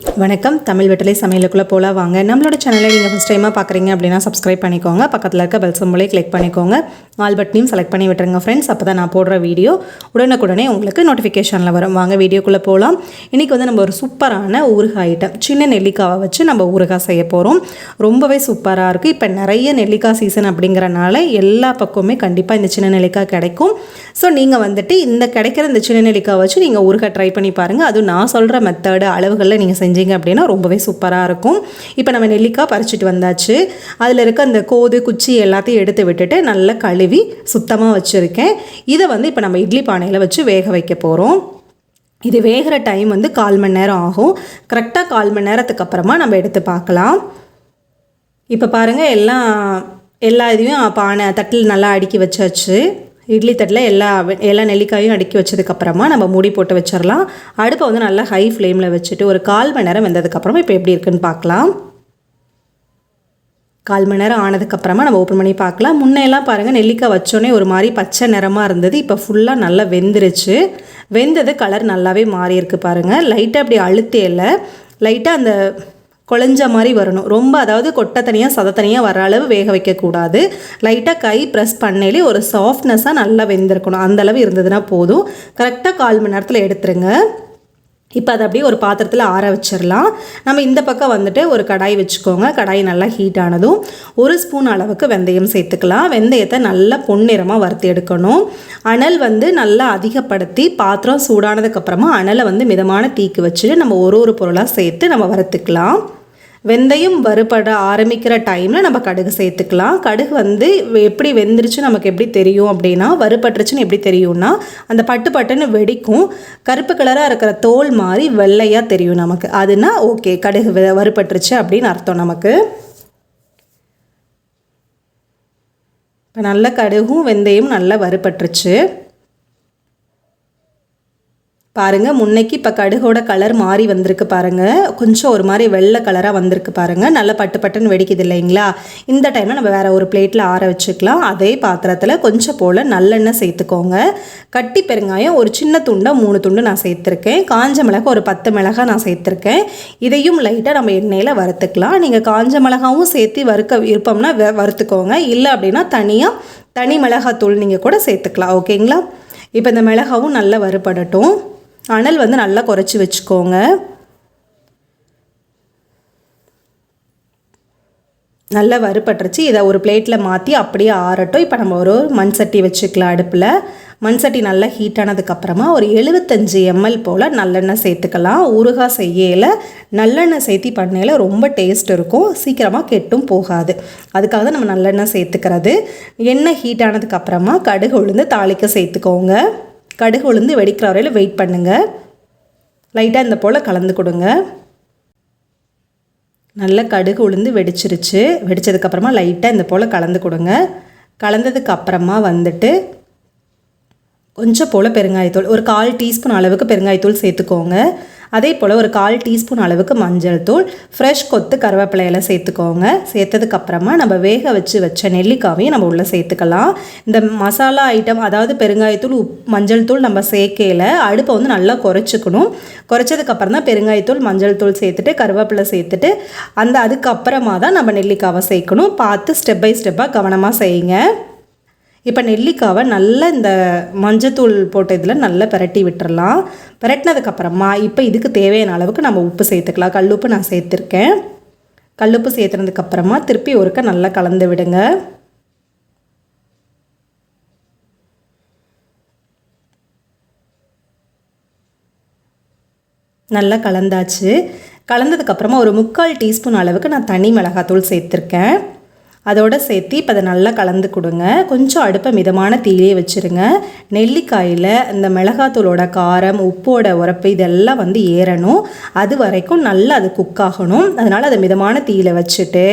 வணக்கம். தமிழ் வெட்டலை சமையலுக்குள்ளே போல வாங்க. நம்மளோட சேனலை நீங்கள் ஃபஸ்ட் டைமாக பார்க்குறீங்க அப்படின்னா சப்ஸ்கிரைப் பண்ணிக்கோங்க. பக்கத்தில் இருக்க பெல் சிம்பிளை கிளிக் பண்ணிக்கோங்க. ஆல் பட்டனையும் செலக்ட் பண்ணி விட்டுருங்க ஃப்ரெண்ட்ஸ் அப்போ தான் நான் போடுற வீடியோ உடனுக்குடனே உங்களுக்கு நோட்டிஃபிகேஷனில் வரும். வாங்க வீடியோக்குள்ளே போகலாம் இன்றைக்கி வந்து நம்ம ஒரு சூப்பரான ஊறுகாய் ஐட்டம் சின்ன நெல்லிக்காவை வச்சு நம்ம ஊறுகாய் செய்ய போகிறோம் ரொம்பவே சூப்பராக இருக்குது இப்போ நிறைய நெல்லிக்காய் சீசன் அப்படிங்கிறனால எல்லா பக்கமுமே கண்டிப்பாக இந்த சின்ன நெல்லிக்காய் கிடைக்கும். ஸோ நீங்கள் வந்துட்டு இந்த கிடைக்கிற இந்த சின்ன நெல்லிக்காய் வச்சு நீங்கள் ஊறுகாய் ட்ரை பண்ணி பாருங்கள் அதுவும் நான் சொல்கிற மெத்தடு அளவுகளில் நீங்கள் செஞ்சீங்க அப்படின்னா ரொம்பவே சூப்பராக இருக்கும். இப்போ நம்ம நெல்லிக்காய் பறிச்சுட்டு வந்தாச்சு. அதில் இருக்க அந்த கோது குச்சி எல்லாத்தையும் எடுத்து விட்டுட்டு நல்லா கழுவி சுத்தமாக வச்சுருக்கேன். இதை வந்து இப்போ நம்ம இட்லி பானையில் வச்சு வேக வைக்க போகிறோம் இது வேகிற டைம் வந்து கால் மணி நேரம் ஆகும். கரெக்டாக கால் மணி நேரத்துக்கு அப்புறமா நம்ம எடுத்து பார்க்கலாம். இப்போ பாருங்கள் எல்லாம் எல்லா இதையும் பானை தட்டில் நல்லா அடுக்கி வச்சாச்சு. இட்லி தட்டில் எல்லா எல்லா நெல்லிக்காயும் அடுக்கி வச்சதுக்கப்புறமா நம்ம மூடி போட்டு வச்சிடலாம் அடுப்பை வந்து நல்லா ஹை ஃப்ளேமில் வச்சுட்டு ஒரு கால் மணி நேரம் வெந்ததுக்கப்புறமா இப்போ எப்படி இருக்குன்னு பார்க்கலாம். கால் மணி நேரம் ஆனதுக்கப்புறமா நம்ம ஓப்பன் பண்ணி பார்க்கலாம். முன்னையெல்லாம் பாருங்கள் நெல்லிக்காய் வச்சோன்னே ஒரு மாதிரி பச்சை நிறமாக இருந்தது. இப்போ ஃபுல்லாக நல்லா வெந்துருச்சு. வெந்தது கலர் நல்லாவே மாறியிருக்கு பாருங்கள் லைட்டாக அப்படி அழுத்தே இல்லை லைட்டாக அந்த குழஞ்ச மாதிரி வரணும். ரொம்ப அதாவது கொட்டை தனியாக சத தனியாக வர அளவு வேக வைக்கக்கூடாது. லைட்டாக கை ப்ரெஸ் பண்ணையிலே ஒரு சாஃப்ட்னஸாக நல்லா வெந்திருக்கணும். அந்த அளவு இருந்ததுன்னா போதும். கரெக்டாக கால் மணி நேரத்தில் எடுத்துருங்க. இப்போ அதை அப்படியே ஒரு பாத்திரத்தில் ஆற வச்சிடலாம் நம்ம இந்த பக்கம் வந்துட்டு ஒரு கடாய் வச்சுக்கோங்க. கடாய் நல்லா ஹீட் ஆனதும் ஒரு ஸ்பூன் அளவுக்கு வெந்தயம் சேர்த்துக்கலாம். வெந்தயத்தை நல்லா பொன்னிறமாக வறுத்து எடுக்கணும். அனல் வந்து நல்லா அதிகப்படுத்தி பாத்திரம் சூடானதுக்கப்புறமா அனலை வந்து மிதமான தீக்கு வச்சுட்டு நம்ம ஒரு ஒரு பொருளாக சேர்த்து நம்ம வறுத்துக்கலாம். வெந்தயம் வறுபட ஆரம்பிக்கிற டைமில் நம்ம கடுகு சேர்த்துக்கலாம். கடுகு வந்து எப்படி வெந்துருச்சு நமக்கு எப்படி தெரியும் அப்படின்னா வறுபட்டுருச்சுன்னு எப்படி தெரியும்னா அந்த பட்டு பட்டுன்னு வெடிக்கும். கருப்பு கலராக இருக்கிற தோல் மாதிரி வெள்ளையாக தெரியும் நமக்கு. அதுனா ஓகே கடுகு வறுபட்டுருச்சு அப்படின்னு அர்த்தம் நமக்கு. இப்போ நல்ல கடுகும் வெந்தயம் நல்லா வறுபட்டுருச்சு. பாருங்கள் முன்னைக்கு இப்போ கடுகோட கலர் மாறி வந்திருக்கு பாருங்க. கொஞ்சம் ஒரு மாதிரி வெள்ளை கலராக வந்திருக்கு பாருங்கள் நல்ல பட்டு பட்டுன்னு வெடிக்குது இல்லைங்களா? இந்த டைமில் நம்ம வேறு ஒரு பிளேட்டில் ஆற வச்சுக்கலாம். அதே பாத்திரத்தில் கொஞ்சம் போல் நல்லெண்ணெய் சேர்த்துக்கோங்க. கட்டி பெருங்காயம் ஒரு சின்ன துண்டை மூணு துண்டு நான் சேர்த்துருக்கேன். காஞ்ச மிளகா ஒரு பத்து மிளகாய் நான் சேர்த்துருக்கேன். இதையும் லைட்டாக நம்ம எண்ணெயில் வறுத்துக்கலாம். நீங்கள் காஞ்ச மிளகாவும் சேர்த்து வறுக்க விருப்பம்னா வ- வறுத்துக்கோங்க. இல்லை அப்படின்னா தனியாக தனி மிளகாத்தூள் நீங்கள் கூட சேர்த்துக்கலாம். ஓகேங்களா? இப்போ இந்த மிளகாவும் நல்லா வறுபடட்டும். அனல் வந்து நல்லா குறைச்சி வச்சுக்கோங்க. நல்லா வறுபட்டுருச்சு. இதை ஒரு பிளேட்டில் மாற்றி அப்படியே ஆறட்டும். இப்போ நம்ம ஒரு மண் சட்டி வச்சுக்கலாம் அடுப்பில். மண் சட்டி நல்லா ஹீட் ஆனதுக்கப்புறமா ஒரு எழுபத்தஞ்சு எம்எல் போல் நல்லெண்ணெய் சேர்த்துக்கலாம். ஊறுகாய் செய்யல நல்லெண்ணெய் சேர்த்தி பண்ணையில் ரொம்ப டேஸ்ட் இருக்கும். சீக்கிரமாக கெட்டும் போகாது. அதுக்காக தான் நம்ம நல்லெண்ணெய் சேர்த்துக்கிறது. எண்ணெய் ஹீட் ஆனதுக்கப்புறமா கடுகு உளுந்து தாளிக்க சேர்த்துக்கோங்க. கடுகு உளுந்து வெடிக்கிற வரையில் வெயிட் பண்ணுங்கள் லைட்டாக இந்த போல் கலந்து கொடுங்க. நல்லா கடுகு உளுந்து வெடிச்சிருச்சு. வெடிச்சதுக்கப்புறமா லைட்டாக இந்த போல் கலந்து கொடுங்க. கலந்ததுக்கு அப்புறமா வந்துட்டு கொஞ்சம் போல் பெருங்காயத்தூள் ஒரு கால் டீஸ்பூன் அளவுக்கு பெருங்காயத்தூள் சேர்த்துக்கோங்க. அதே போல் ஒரு கால் டீஸ்பூன் அளவுக்கு மஞ்சள் தூள் ஃப்ரெஷ் கொத்து கருவேப்பிலையில சேர்த்துக்கோங்க. சேர்த்ததுக்கப்புறமா நம்ம வேக வச்சு வச்ச நெல்லிக்காவையும் நம்ம உள்ளே சேர்த்துக்கலாம். இந்த மசாலா ஐட்டம் அதாவது பெருங்காயத்தூள் உப் மஞ்சள் தூள் நம்ம சேர்க்கையில் அடுப்பை வந்து நல்லா குறைச்சிக்கணும். குறைச்சதுக்கப்புறம் தான் பெருங்காயத்தூள் மஞ்சள் தூள் சேர்த்துட்டு கருவேப்பிலை சேர்த்துட்டு அந்த அதுக்கப்புறமா தான் நம்ம நெல்லிக்காவை சேர்க்கணும். பார்த்து ஸ்டெப் பை ஸ்டெப்பாக கவனமாக செய்யுங்க. இப்போ நெல்லிக்காவை நல்லா இந்த மஞ்சத்தூள் போட்ட இதில் நல்லா பிரட்டி விட்டுறலாம். பிரட்டினதுக்கப்புறமா இப்போ இதுக்கு தேவையான அளவுக்கு நம்ம உப்பு சேர்த்துக்கலாம். கல்லுப்பு நான் சேர்த்துருக்கேன். கல்லுப்பு சேர்த்துனதுக்கப்புறமா திருப்பி ஒருக்க நல்லா கலந்து விடுங்க. நல்லா கலந்தாச்சு. கலந்ததுக்கப்புறமா ஒரு முக்கால் டீஸ்பூன் அளவுக்கு நான் தனி மிளகாத்தூள் சேர்த்துருக்கேன். அதோட சேர்த்து இப்போ அதை நல்லா கலந்து கொடுங்க. கொஞ்சம் அடுப்பை மிதமான தீயிலே வச்சுருங்க. நெல்லிக்காயில் இந்த மிளகாத்தூளோட காரம் உப்போட உரப்பு இதெல்லாம் வந்து ஏறணும். அது வரைக்கும் நல்லா அது குக் ஆகணும். அதனால் அதை மிதமான தீயில வச்சுட்டு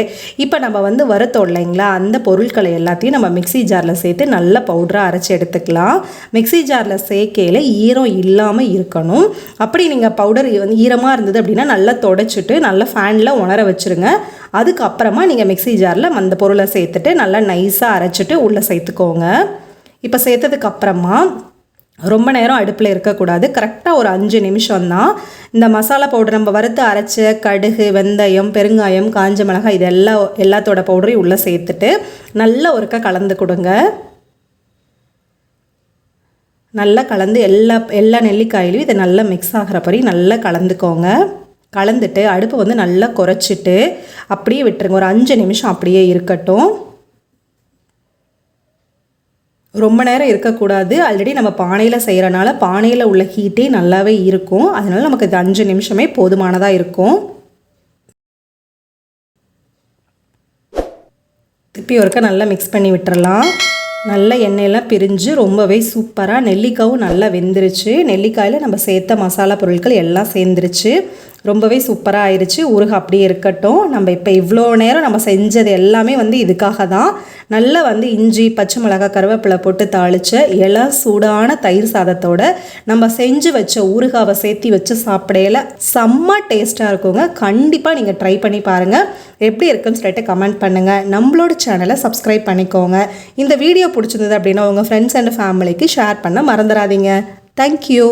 இப்போ நம்ம வந்து வறுத்தோம் இல்லைங்களா? அந்த பொருட்களை எல்லாத்தையும் நம்ம மிக்ஸி ஜாரில் சேர்த்து நல்ல பவுடராக அரைச்சி எடுத்துக்கலாம். மிக்ஸி ஜாரில் சேர்க்கையில் ஈரம் இல்லாமல் இருக்கணும். அப்படி நீங்கள் பவுடர் வந்து ஈரமாக இருந்தது அப்படின்னா நல்லா தொடச்சிட்டு நல்லா ஃபேனில் உணர வச்சுருங்க. அதுக்கப்புறமா நீங்கள் மிக்ஸி ஜாரில் அந்த பொருளை சேர்த்துட்டு நல்லா நைஸாக அரைச்சிட்டு உள்ளே சேர்த்துக்கோங்க. இப்போ சேர்த்ததுக்கப்புறமா ரொம்ப நேரம் அடுப்பில் இருக்கக்கூடாது. கரெக்டாக ஒரு அஞ்சு நிமிஷம் தான் இந்த மசாலா பவுடர் நம்ம வறுத்து அரைச்ச கடுகு வெந்தயம் பெருங்காயம் காஞ்ச மிளகாய் இது எல்லா எல்லாத்தோட பவுடரையும் உள்ளே சேர்த்துட்டு நல்லா ஒருக்க கலந்து கொடுங்க. நல்லா கலந்து எல்லா எல்லா நெல்லிக்காயிலையும் இதை நல்லா மிக்ஸ் ஆகிற படி நல்லா கலந்துக்கோங்க. கலந்துட்டு அடுப்பை வந்து நல்லா குறைச்சிட்டு அப்படியே விட்டுருங்க. ஒரு அஞ்சு நிமிஷம் அப்படியே இருக்கட்டும். ரொம்ப நேரம் இருக்கக்கூடாது. ஆல்ரெடி நம்ம பானையில் செய்கிறனால பானையில் உள்ள ஹீட்டே நல்லாவே இருக்கும். அதனால் நமக்கு இது அஞ்சு நிமிஷமே போதுமானதாக இருக்கும். திருப்பி ஒருக்க நல்லா மிக்ஸ் பண்ணி விட்டுறலாம். நல்ல எண்ணெயெல்லாம் பிரிஞ்சு ரொம்பவே சூப்பராக நெல்லிக்காயும் நல்லா வெந்துருச்சு. நெல்லிக்காயில் நம்ம சேர்த்த மசாலா பொருட்கள் எல்லாம் சேர்ந்துருச்சு. ரொம்பவே சூப்பராக ஆயிடுச்சு ஊறுகாய் அப்படியே இருக்கட்டும். நம்ம இப்போ இவ்வளோ நேரம் நம்ம செஞ்சது எல்லாமே வந்து இதுக்காக தான். நல்லா வந்து இஞ்சி பச்சை மிளகாய் கருவேப்பிலை போட்டு தாளித்த இலை சூடான தயிர் சாதத்தோட நம்ம செஞ்சு வச்ச ஊறுகாவை சேர்த்தி வச்சு சாப்பிடையில செம்ம டேஸ்ட்டாக இருக்குங்க. கண்டிப்பாக நீங்கள் ட்ரை பண்ணி பாருங்கள் எப்படி இருக்குன்னு சொல்லிட்டு கமெண்ட் பண்ணுங்கள் நம்மளோட சேனலை சப்ஸ்கிரைப் பண்ணிக்கோங்க. இந்த வீடியோ பிடிச்சிருந்தது அப்படின்னா உங்கள் ஃப்ரெண்ட்ஸ் அண்ட் ஃபேமிலிக்கு ஷேர் பண்ண மறந்துடாதீங்க. தேங்க்யூ